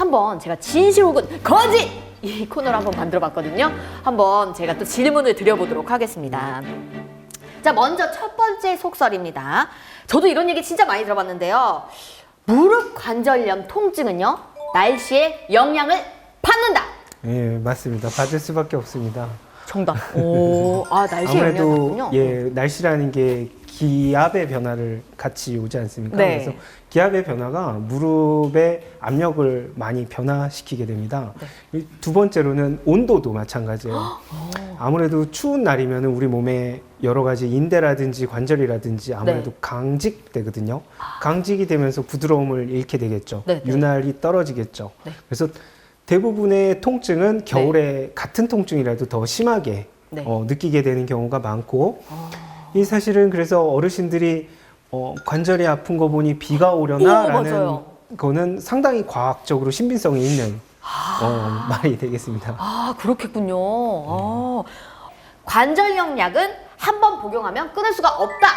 한번 제가 진실 혹은 거짓 이 코너를 한번 만들어 봤거든요. 한번 제가 또 질문을 드려보도록 하겠습니다. 자, 먼저 첫 번째 속설입니다. 저도 이런 얘기 진짜 많이 들어봤는데요. 무릎 관절염 통증은요, 날씨에 영향을 받는다. 예, 맞습니다. 받을 수밖에 없습니다. 정답. 오, 아, 날씨에 영향을 아무래도 받군요. 예, 날씨라는 게 기압의 변화를 같이 오지 않습니까? 네. 그래서 기압의 변화가 무릎의 압력을 많이 변화시키게 됩니다. 네. 이두 번째로는 온도도 마찬가지예요. 아무래도 추운 날이면 우리 몸에 여러 가지 인대라든지 관절이라든지 아무래도 네. 강직되거든요. 강직이 되면서 부드러움을 잃게 되겠죠. 네, 네. 윤활이 떨어지겠죠. 네. 그래서 대부분의 통증은 겨울에 같은 통증이라도 더 심하게 네. 어, 느끼게 되는 경우가 많고 이 사실은 그래서 어르신들이 어, 관절이 아픈 거 보니 비가 오, 오려나라는 맞아요. 거는 상당히 과학적으로 신빙성이 있는 어, 말이 되겠습니다. 아, 그렇겠군요. 아. 관절염 약은 한 번 복용하면 끊을 수가 없다.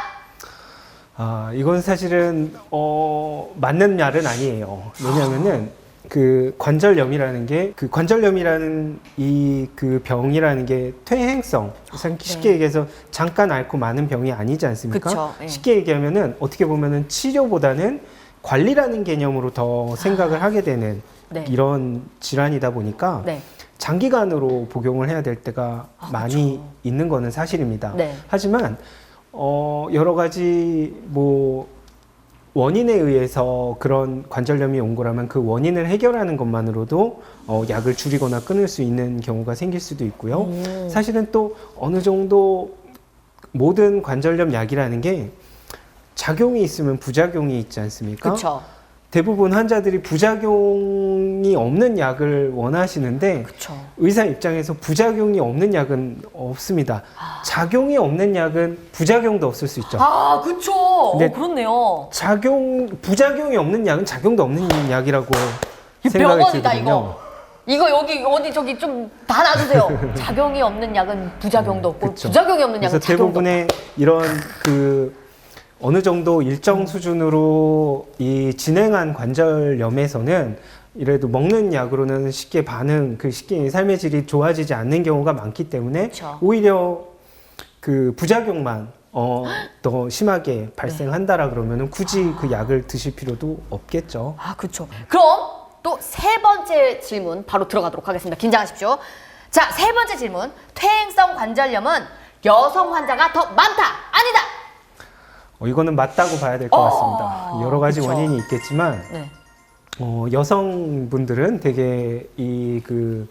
아, 이건 사실은 어, 맞는 말은 아니에요. 왜냐하면은 그 관절염이라는 게 그 관절염이라는 이 그 병이라는 게 퇴행성 상- 쉽게 네. 얘기해서 잠깐 앓고 마는 병이 아니지 않습니까? 예. 쉽게 얘기하면은 어떻게 보면은 치료보다는 관리라는 개념으로 더 생각을 하게 되는 네. 이런 질환이다 보니까 네. 장기간으로 복용을 해야 될 때가 아, 많이 그쵸. 있는 거는 사실입니다. 네. 하지만 어, 여러 가지 뭐 원인에 의해서 그런 관절염이 온 거라면 그 원인을 해결하는 것만으로도 어, 약을 줄이거나 끊을 수 있는 경우가 생길 수도 있고요. 음. 사실은 또 어느 정도 모든 관절염 약이라는 게 작용이 있으면 부작용이 있지 않습니까? 그쵸. 대부분 환자들이 부작용이 없는 약을 원하시는데 그쵸. 의사 입장에서 부작용이 없는 약은 없습니다. 작용이 없는 약은 부작용도 없을 수 있죠. 아. 네. 어, 그렇네요. 작용 부작용이 없는 약은 작용도 없는 약이라고 이 생각이 병원이다, 들거든요. 이거. 이거 여기 어디 저기 좀 다 놔주세요. 작용이 없는 약은 부작용도 없고 그쵸. 부작용이 없는 그래서 약은 작용도 없고. 대부분의 이런 그 어느 정도 일정 수준으로 이 진행한 관절염에서는 이래도 먹는 약으로는 쉽게 반응, 그 쉽게 삶의 질이 좋아지지 않는 경우가 많기 때문에 그쵸. 오히려 그 부작용만 어, 더 심하게 발생한다라 그러면은 굳이 그 약을 드실 필요도 없겠죠. 아, 그쵸. 그럼 또 세 번째 질문 바로 들어가도록 하겠습니다. 긴장하십시오. 자, 세 번째 질문. 퇴행성 관절염은 여성 환자가 더 많다. 어, 이거는 맞다고 봐야 될것 어, 같습니다. 여러 가지 그쵸. 원인이 있겠지만 네. 어, 여성분들은 되게 이 그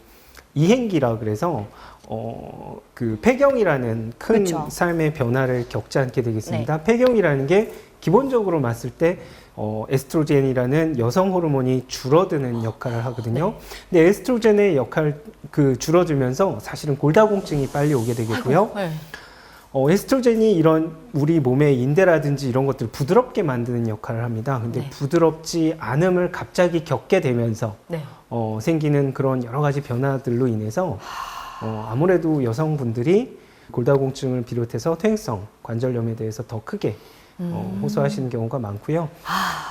이행기라 그래서 어, 그 폐경이라는 큰 그쵸. 네. 삶의 변화를 겪지 않게 되겠습니다. 폐경이라는 게 기본적으로 봤을 때 어, 에스트로겐이라는 여성 호르몬이 줄어드는 역할을 하거든요. 네. 근데 에스트로겐의 역할 그 줄어들면서 사실은 골다공증이 빨리 오게 되겠고요. 네. 어, 에스트로겐이 이런 우리 몸의 인대라든지 이런 것들을 부드럽게 만드는 역할을 합니다. 근데 네. 부드럽지 않음을 갑자기 겪게 되면서 네. 어, 생기는 그런 여러 가지 변화들로 인해서 어, 아무래도 여성분들이 골다공증을 비롯해서 퇴행성 관절염에 대해서 더 크게 어, 음. 호소하시는 경우가 많고요. 아.